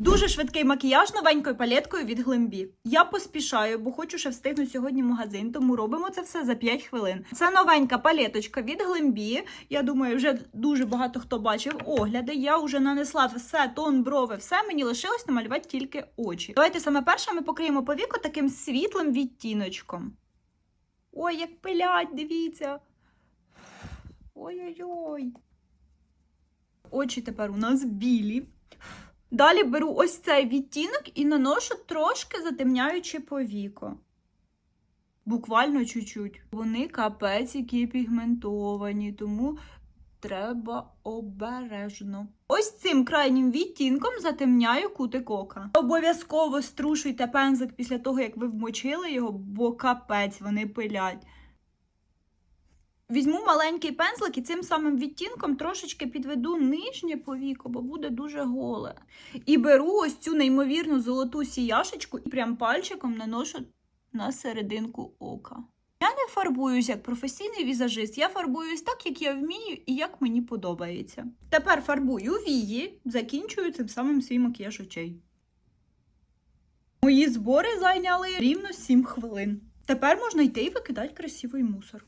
Дуже швидкий макіяж новенькою палеткою від Глембі. Я поспішаю, бо хочу ще встигнути сьогодні в магазин, тому робимо це все за 5 хвилин. Це новенька палеточка від Глембі. Я думаю, вже дуже багато хто бачив огляди. Я вже нанесла все, тон, брови, все. Мені лишилось намалювати тільки очі. Давайте саме перше ми покриємо повіку таким світлим відтіночком. Ой, як пилять, дивіться. Ой-ой-ой. Очі тепер у нас білі. Далі беру ось цей відтінок і наношу трошки затемняючи повіко. Буквально чуть-чуть. Вони капець які пігментовані, тому треба обережно. Ось цим крайнім відтінком затемняю кутик ока. Обов'язково струшуйте пензик після того, як ви вмочили його, бо капець вони пилять. Візьму маленький пензлик і цим самим відтінком трошечки підведу нижнє повіко, бо буде дуже голе. І беру ось цю неймовірну золоту сіяшечку і прям пальчиком наношу на серединку ока. Я не фарбуюсь як професійний візажист, я фарбуюсь так, як я вмію і як мені подобається. Тепер фарбую вії, закінчую цим самим свій макіяж очей. Мої збори зайняли рівно 7 хвилин. Тепер можна йти і викидати красивий мусор.